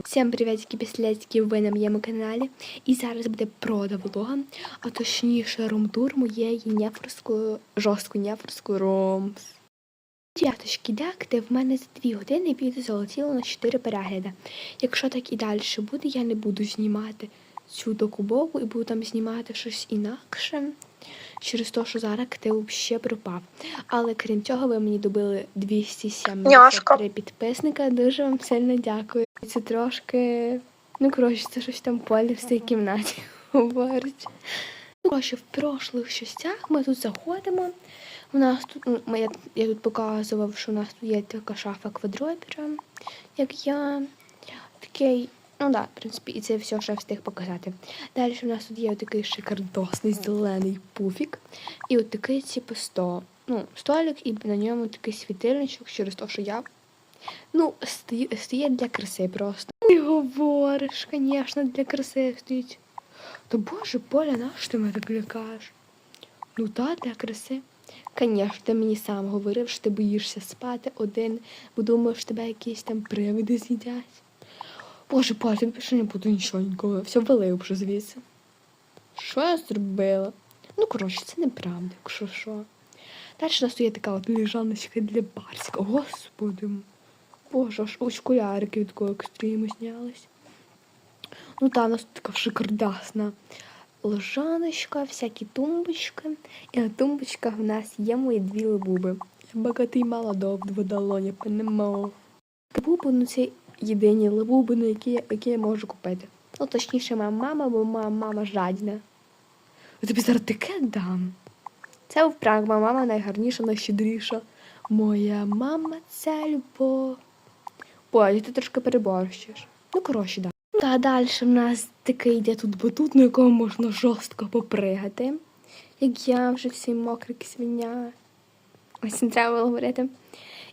Всім привітки післяцькі, ви на моєму каналі. І зараз буде прода влога, а точніше румтур моєї нефорської, жорсткої нефорської ромс. Дівчаточки, дякте, в мене за 2 години відео залетіло на 4 перегляди. Якщо так і далі буде, я не буду знімати цю докубову і буду там знімати щось інакше. Через те, що зараз актив ще пропав. Але крім цього, ви мені добили 273 підписника. Дуже вам сильно дякую. Це трошки. Ну, коротше, це щось там полі в цій кімнаті говорить. Ну, коротше, в прошлих частях ми тут заходимо. У нас тут, ну, я, я тут показував, що у нас тут є така шафа квадробіра, як я. Такий, ну да, в принципі, і це все, що я встиг показати. Далі у нас тут є такий шикардосний зелений пуфік. І от такий, типу, сто. Ну, столик, і на ньому такий світильничок через те, що я. Ну, стоїть для краси просто. Ти говориш, звісно, для краси стоїть. Та боже, Поля, нащо ти мене так лякаєш? Ну та для краси. Звісно, ти мені сам говорив, що ти боїшся спати один, бо думав, що тебе якісь там привиди з'їдять. Боже, Поля, тобі більше не буду нічого ніколи. Все валив вже звідси. Що я зробила? Ну, коротше, це неправда, якщо що. Далі у нас є така от лежаночка для барська. Господи. Боже, аж окулярики від такого екстриму знялись. Ну та у нас така шикардасна лежаночка, всякі тумбочки. І на тумбочках в нас є мої дві лабуби. Я багатий мала до дводолоні, понемо. Лабуби, ну це єдині лабуби, ну, які, які я можу купити. Ну, точніше, моя мама, бо моя мама жадна. Я тобі зараз таке дам. Це був пранк, моя мама найгарніша, найщедріша. Моя мама це любов. Ой, ти трошки переборщиш. Ну, коротше, да. Та далі в нас такий йде тут батут, на якому можна жорстко попригати. Як я вже всі мокрі як свиня. Ось не треба було говорити.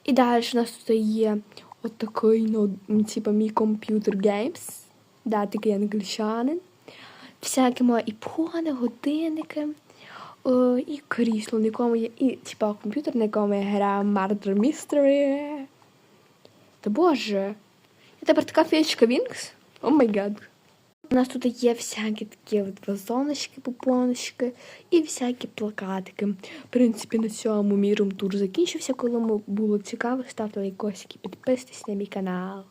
І далі у нас тут є от такий, ну, типа мій комп'ютер геймс. Да, такий англічанин. Всякі мої іпони, годинники. О, і крісло, на якому є, і типа комп'ютер, на якому я граю Murder Mystery. Та боже, я тепер така феєчка Вінкс. О май гад. У нас тут є всякі такі вазоночки, попоночки і всякі плакатики. В принципі, на цьому міром тур закінчився. Коли було цікаво, ставте лайкосики, підписуйтесь на мій канал.